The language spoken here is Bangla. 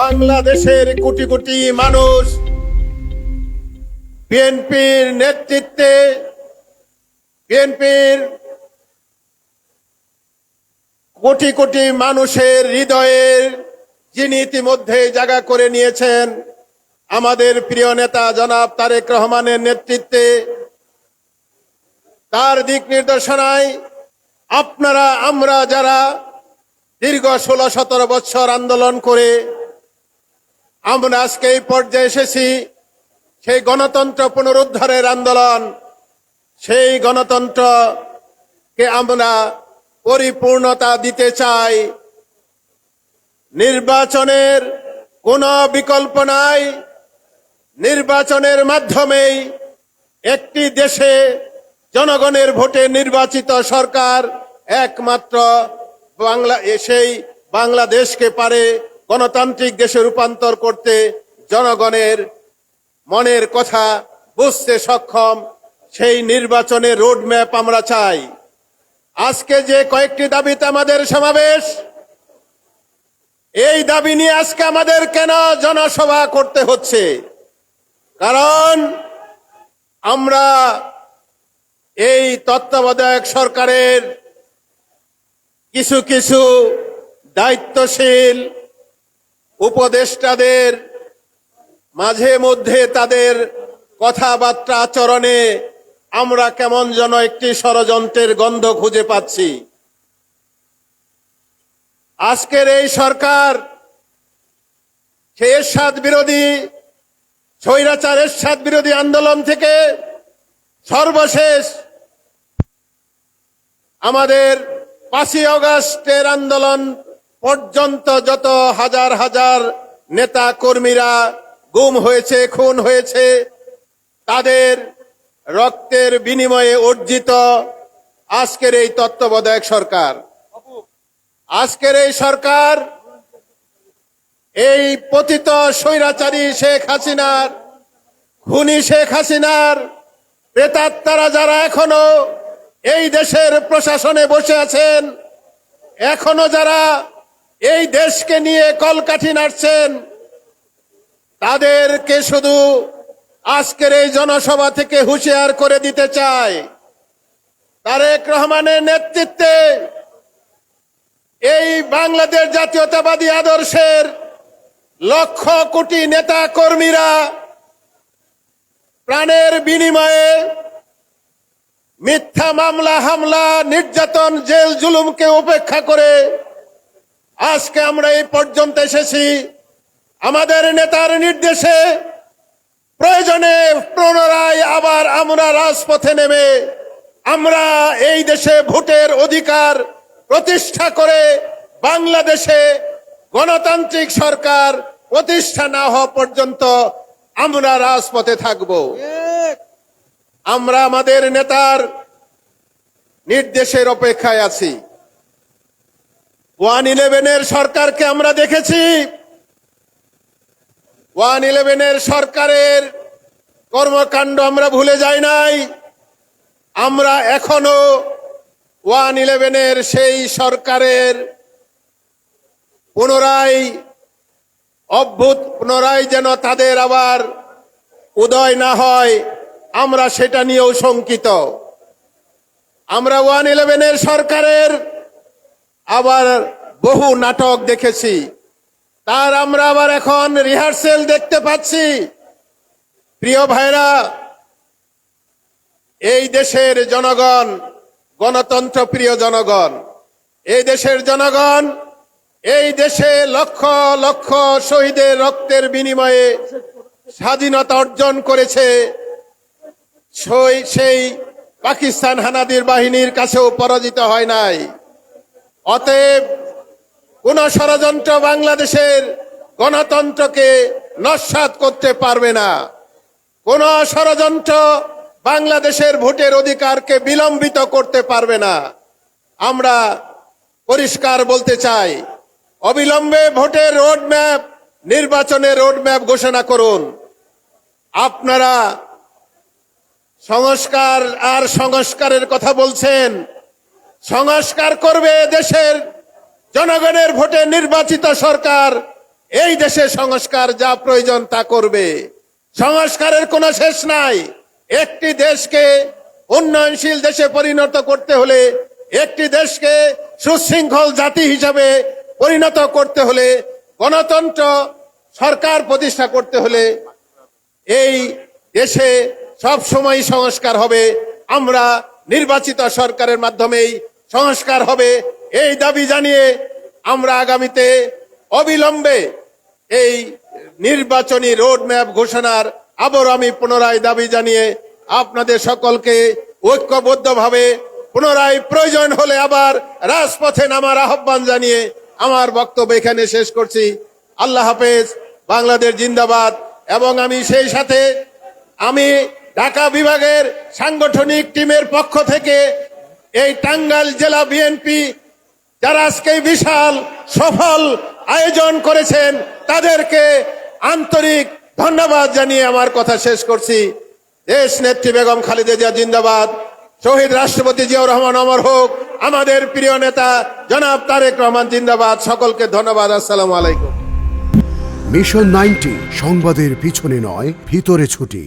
বাংলাদেশের কোটি কোটি মানুষ বিএনপির নেতৃত্বে, বিএনপির কোটি কোটি মানুষের হৃদয়ের যিনি ইতিমধ্যে জায়গা করে নিয়েছেন, আমাদের প্রিয় নেতা জনাব তারেক রহমানের নেতৃত্বে, তার দিক নির্দেশনায় আপনারা, আমরা যারা দীর্ঘ ষোলো সতেরো বছর আন্দোলন করে আমরা আজকে এই পর্যায়ে এসেছি সেই গণতন্ত্র পুনরুদ্ধারের আন্দোলন। সেই গণতন্ত্রকে আমরা পরিপূর্ণতা দিতে চাই। নির্বাচনের কোনো বিকল্প নাই। নির্বাচনের মাধ্যমেই একটি দেশে জনগণের ভোটে নির্বাচিত সরকার একমাত্র বাংলা সেই বাংলাদেশকে পারে। গণতান্ত্রিক দেশে রূপান্তর করতে জনগণের মনের কথা বুঝতে সক্ষম, সেই নির্বাচনের রোড ম্যাপ আমরা চাই। আজকে যে কয়েকটি দাবিতে আমাদের সমাবেশ, এই দাবি নিয়ে আজকে আমাদের কেন জনসভা করতে হচ্ছে? কারণ আমরা এই তত্ত্বাবধায়ক সরকারের কিছু কিছু দায়িত্বশীল উপদেষ্টাদের মাঝে মধ্যে তাদের কথাবার্তা আচরণে আমরা কেমন যেন একটি ষড়যন্ত্রের গন্ধ খুঁজে পাচ্ছি। আজকের এই সরকার সে এরশাদ বিরোধী স্বৈরাচার এরশাদ বিরোধী আন্দোলন থেকে সর্বশেষ আমাদের পাঁচই অগস্টের আন্দোলন পর্যন্ত যত হাজার হাজার নেতা কর্মীরা গুম হয়েছে, খুন হয়েছে, তাদের রক্তের বিনিময়ে অর্জিত আজকের এই তত্ত্বাবধায়ক সরকার। আজকের এই সরকার এই পতিত স্বৈরাচারী শেখ হাসিনার, খুনি শেখ হাসিনার প্রেতাত্মারা যারা এখনও এই দেশের প্রশাসনে বসে আছেন, এখনও যারা এই দেশকে নিয়ে কলকাঠি নাড়ছেন। তাদেরকে শুধু আজকের এই জনসভা থেকে হুঁশিয়ার করে দিতে চাই। তারেক রহমানের নেতৃত্বে এই বাংলাদেশ জাতীয়তাবাদী আদর্শের লক্ষ কোটি নেতা কর্মীরা প্রাণের বিনিময়ে মিথ্যা মামলা, হামলা, নির্যাতন, জেল, জুলুমকে উপেক্ষা করে আজকে আমরা এই পর্যন্ত এসেছি। আমাদের নেতার নির্দেশে প্রয়োজনে পুনরায় আবার আমরা রাজপথে নেমে আমরা এই দেশে ভোটের অধিকার প্রতিষ্ঠা করে বাংলাদেশে গণতান্ত্রিক সরকার প্রতিষ্ঠা না হওয়া পর্যন্ত আমরা রাজপথে থাকব। আমরা আমাদের নেতার নির্দেশের অপেক্ষায় আছি। ওয়ান ইলেভেনের সরকারকে আমরা দেখেছি। ওয়ান ইলেভেনের সরকারের কর্মকাণ্ড আমরা ভুলে যাই নাই। আমরা এখনও ওয়ান ইলেভেনের সেই সরকারের পুনরায় অভ্যুত পুনরায় যেন তাদের আবার উদয় না হয়, আমরা সেটা নিয়েও শঙ্কিত। আমরা ওয়ান ইলেভেনের সরকারের আবার বহু নাটক দেখেছি। তার আমরা আবার এখন রিহার্সেল দেখতে পাচ্ছি। প্রিয় ভাইরা, এই দেশের জনগণ, গণতন্ত্র প্রিয় জনগণ, এই দেশের জনগণ, এই দেশে লক্ষ লক্ষ শহীদের রক্তের বিনিময়ে স্বাধীনতা অর্জন করেছে। সেই পাকিস্তান হানাদির বাহিনীর কাছেও পরাজিত হয় নাই। অতএব কোন ষড়যন্ত্র বাংলাদেশের গণতন্ত্রকে নস্বাত করতে পারবে না। কোন ষড়যন্ত্র বাংলাদেশের ভোটের অধিকারকে বিলম্বিত করতে পারবে না। আমরা পরিষ্কার বলতে চাই, অবিলম্বে ভোটের রোড ম্যাপ নির্বাচনের রোড ম্যাপ ঘোষণা করুন। আপনারা সংস্কার আর সংস্কারের কথা বলছেন সংস্কার করবে দেশের জনগণের ভোটে নির্বাচিত সরকার। এই দেশে সংস্কার যা প্রয়োজন তা করবে। সংস্কারের কোনো শেষ নাই। একটি দেশকে উন্নয়নশীল দেশে পরিণত করতে হলে, একটি দেশকে সুশৃঙ্খল জাতি হিসাবে পরিণত করতে হলে, গণতন্ত্র সরকার প্রতিষ্ঠা করতে হলে এই দেশে সব সময় সংস্কার হবে। আমরা নির্বাচিত সরকারের মাধ্যমেই সংস্কার হবে। এই দাবি জানিয়ে আমরা আগামীতে অবিলম্বে এই নির্বাচনী রোড ম্যাপ ঘোষণার আবার আমি পুনরায় দাবি জানিয়ে আপনাদের সকলকে ঐক্যবদ্ধভাবে পুনরায় প্রয়োজন হলে আবার রাজপথে নামার আহ্বান জানিয়ে আমার বক্তব্য এখানে শেষ করছি। আল্লাহ হাফেজ, বাংলাদেশ জিন্দাবাদ। এবং আমি সেই সাথে আমি ঢাকা বিভাগের সাংগঠনিক টিমের পক্ষ থেকে এই টাঙ্গাইল জেলা বিএনপি যারা আজকে বিশাল, সফল আয়োজন করেছেন, তাদেরকে আন্তরিক ধন্যবাদ জানিয়ে আমার কথা শেষ করছি। দেশ নেত্রী বেগম খালেদা জিয়া জিন্দাবাদ। শহীদ রাষ্ট্রপতি জিয়াউর রহমান অমর হোক। আমাদের প্রিয় নেতা জনাব তারেক রহমান জিন্দাবাদ। সকলকে ধন্যবাদ। আসসালামু আলাইকুম। মিশন নাইনটি সংবাদের পিছনে নয়, ভিতরে ছুটি।